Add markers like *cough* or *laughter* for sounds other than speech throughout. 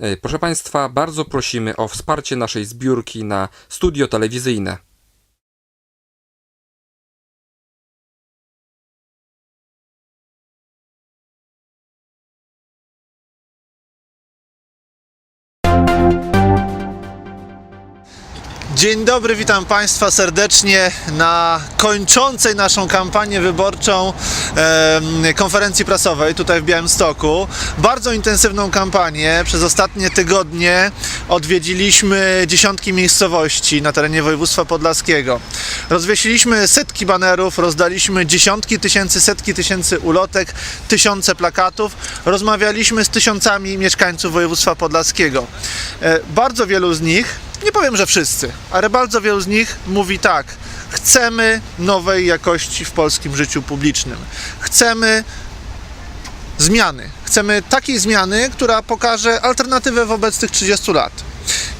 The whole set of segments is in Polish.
E, Proszę Państwa, bardzo prosimy o wsparcie naszej zbiórki na studio telewizyjne. Dzień dobry, witam Państwa serdecznie na kończącej naszą kampanię wyborczą em, konferencji prasowej tutaj w Białymstoku. Bardzo intensywną kampanię. Przez ostatnie tygodnie odwiedziliśmy dziesiątki miejscowości na terenie województwa podlaskiego. Rozwiesiliśmy setki banerów, rozdaliśmy dziesiątki tysięcy, setki tysięcy ulotek, tysiące plakatów. Rozmawialiśmy z tysiącami mieszkańców województwa podlaskiego. E, Bardzo wielu z nich nie powiem, że wszyscy, ale bardzo wielu z nich mówi tak. Chcemy nowej jakości w polskim życiu publicznym. Chcemy zmiany. Chcemy takiej zmiany, która pokaże alternatywę wobec tych 30 lat.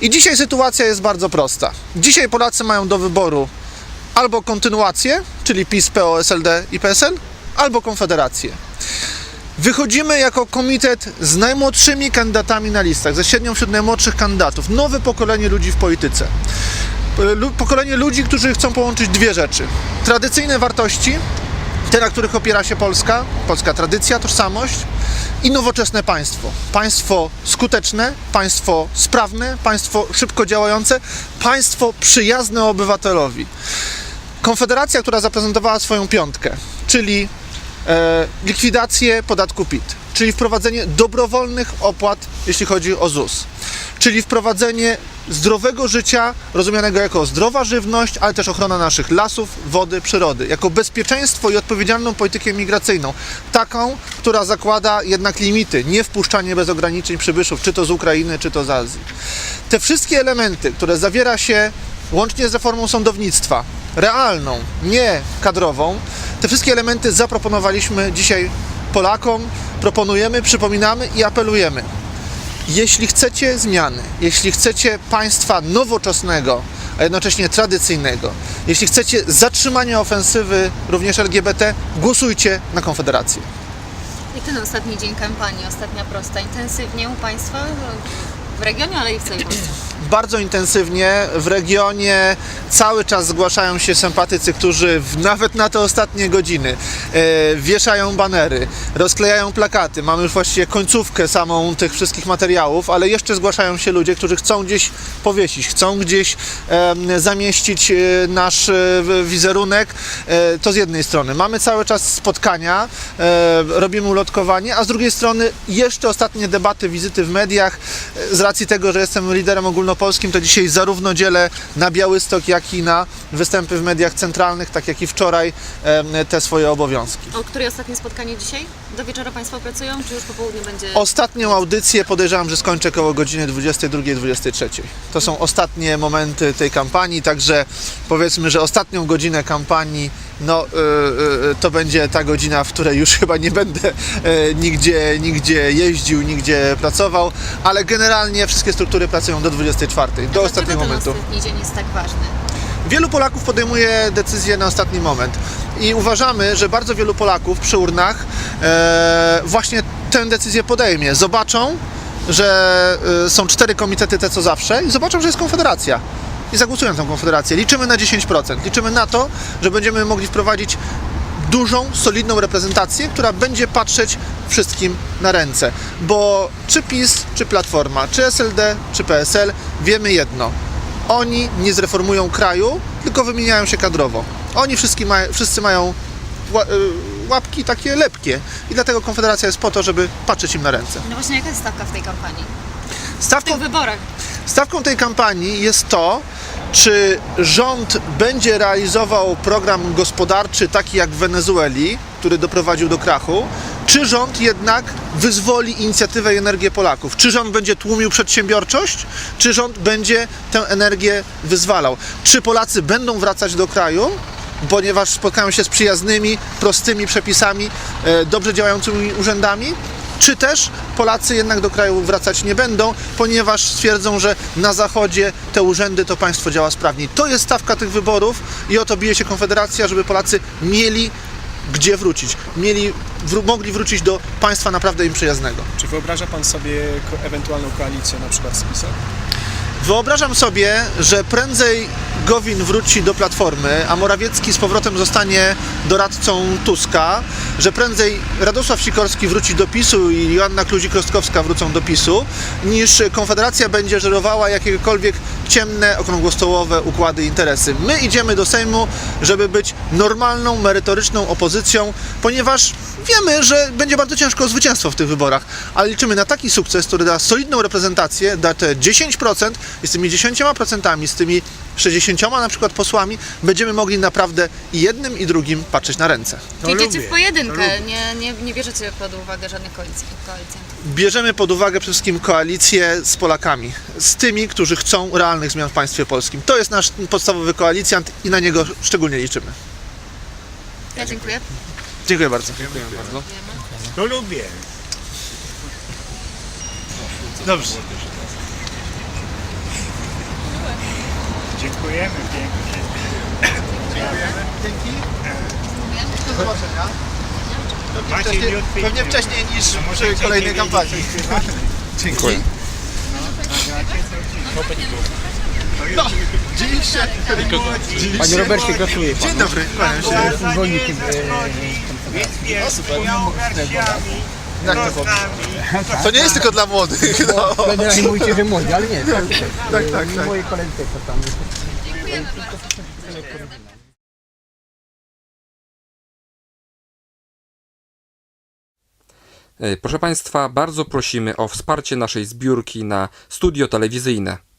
I dzisiaj sytuacja jest bardzo prosta. Dzisiaj Polacy mają do wyboru albo kontynuację, czyli PiS, PO, SLD i PSL, albo Konfederację. Wychodzimy jako komitet z najmłodszymi kandydatami na listach, ze średnią wśród najmłodszych kandydatów. Nowe pokolenie ludzi w polityce. Lu- Pokolenie ludzi, którzy chcą połączyć dwie rzeczy. Tradycyjne wartości, te, na których opiera się Polska, polska tradycja, tożsamość i nowoczesne państwo. Państwo skuteczne, państwo sprawne, państwo szybko działające, państwo przyjazne obywatelowi. Konfederacja, która zaprezentowała swoją piątkę, czyli e, likwidację podatku PIT, czyli wprowadzenie dobrowolnych opłat, jeśli chodzi o ZUS, czyli wprowadzenie zdrowego życia, rozumianego jako zdrowa żywność, ale też ochrona naszych lasów, wody, przyrody, jako bezpieczeństwo i odpowiedzialną politykę migracyjną, taką, która zakłada jednak limity, nie wpuszczanie bez ograniczeń przybyszów, czy to z Ukrainy, czy to z Azji. Te wszystkie elementy, które zawiera się łącznie z reformą sądownictwa, realną, nie kadrową, te wszystkie elementy zaproponowaliśmy dzisiaj Polakom, proponujemy, przypominamy i apelujemy. Jeśli chcecie zmiany, jeśli chcecie państwa nowoczesnego, a jednocześnie tradycyjnego, jeśli chcecie zatrzymania ofensywy również LGBT, głosujcie na Konfederację. I ten ostatni dzień kampanii, ostatnia prosta, intensywnie u Państwa w regionie, ale i w całej Polsce. Bardzo intensywnie. W regionie cały czas zgłaszają się sympatycy, którzy w, nawet na te ostatnie godziny e, wieszają banery, rozklejają plakaty. Mamy już właściwie końcówkę samą tych wszystkich materiałów, ale jeszcze zgłaszają się ludzie, którzy chcą gdzieś powiesić, chcą gdzieś em, zamieścić e, nasz e, wizerunek. E, to z jednej strony. Mamy cały czas spotkania, e, robimy ulotkowanie, a z drugiej strony jeszcze ostatnie debaty, wizyty w mediach. E, Z racji tego, że jestem liderem ogólnopolskim, to dzisiaj zarówno dzielę na Białystok, jak i na występy w mediach centralnych, tak jak i wczoraj te swoje obowiązki. O której ostatnie spotkanie dzisiaj? Do wieczora Państwo pracują, czy już po południu będzie? Ostatnią audycję podejrzewam, że skończę koło godziny 22-23. To są ostatnie momenty tej kampanii, także powiedzmy, że ostatnią godzinę kampanii no, y, y, y, to będzie ta godzina, w której już *laughs* chyba nie będę nigdzie, nigdzie jeździł, nigdzie pracował, ale generalnie wszystkie struktury pracują do 24, do Dlaczego ostatniego ten momentu. ostatni dzień jest tak ważny? Wielu Polaków podejmuje decyzje na ostatni moment i uważamy, że bardzo wielu Polaków przy urnach e, właśnie tę decyzję podejmie. Zobaczą, że e, są cztery komitety te co zawsze i zobaczą, że jest konfederacja. I zagłosują tę konfederację. Liczymy na 10%. Liczymy na to, że będziemy mogli wprowadzić dużą, solidną reprezentację, która będzie patrzeć wszystkim na ręce. Bo czy PiS, czy Platforma, czy SLD, czy PSL, wiemy jedno. Oni nie zreformują kraju, tylko wymieniają się kadrowo. Oni wszyscy, mają, wszyscy mają y, łapki takie lepkie i dlatego Konfederacja jest po to, żeby patrzeć im na ręce. No właśnie, jaka jest stawka w tej kampanii? W Stawką tych wyborach. Stawką tej kampanii jest to, czy rząd będzie realizował program gospodarczy taki jak w Wenezueli, który doprowadził do krachu, czy rząd jednak wyzwoli inicjatywę i energię Polaków? Czy rząd będzie tłumił przedsiębiorczość, czy rząd będzie tę energię wyzwalał? Czy Polacy będą wracać do kraju, ponieważ spotkają się z przyjaznymi, prostymi przepisami, e, dobrze działającymi urzędami? czy też Polacy jednak do kraju wracać nie będą, ponieważ stwierdzą, że na zachodzie te urzędy, to państwo działa sprawniej. To jest stawka tych wyborów i o to bije się Konfederacja, żeby Polacy mieli gdzie wrócić. Mieli, wró- mogli wrócić do państwa naprawdę im przyjaznego. Czy wyobraża Pan sobie ko- ewentualną koalicję na przykład z PiSem? Wyobrażam sobie, że prędzej Gowin wróci do Platformy, a Morawiecki z powrotem zostanie doradcą Tuska, że prędzej Radosław Sikorski wróci do PiSu i Joanna Kluzik-Rostkowska wrócą do PiSu, niż Konfederacja będzie żerowała jakiekolwiek ciemne, okrągłostołowe układy i interesy. My idziemy do Sejmu, żeby być normalną, merytoryczną opozycją, ponieważ wiemy, że będzie bardzo ciężko zwycięstwo w tych wyborach, ale liczymy na taki sukces, który da solidną reprezentację, da te 10% i z tymi 10%, z tymi 60 na przykład posłami będziemy mogli naprawdę i jednym i drugim patrzeć na ręce. Idziecie w pojedynkę, nie, nie, nie bierzecie pod uwagę żadnych koalicji, koalicjantów. Bierzemy pod uwagę przede wszystkim koalicję z Polakami, z tymi, którzy chcą realnych zmian w państwie polskim. To jest nasz podstawowy koalicjant i na niego szczególnie liczymy. Ja dziękuję. Dziękuję bardzo. bardzo. To lubię. Dobrze. Dziękujemy pięknie. Dzięki. Do zobaczenia. Macie Wcześniej, miód pewnie wcześniej niż A przy kolejnej kampanii. coś śpiewać? Dzięki. No, dzieliście. Panie Robercie, gratuluję Dzień dobry, kłaniam się. Jestem Więc wiesz, garściami, Jak to. To nie jest tylko dla młodych. *laughs* No. Generalnie mówicie, że młodzi, ale nie. Tak, Tak, tak, tak. Moje koledzy też to tam. Dziękujemy bardzo. Proszę Państwa, bardzo prosimy o wsparcie naszej zbiórki na studio telewizyjne.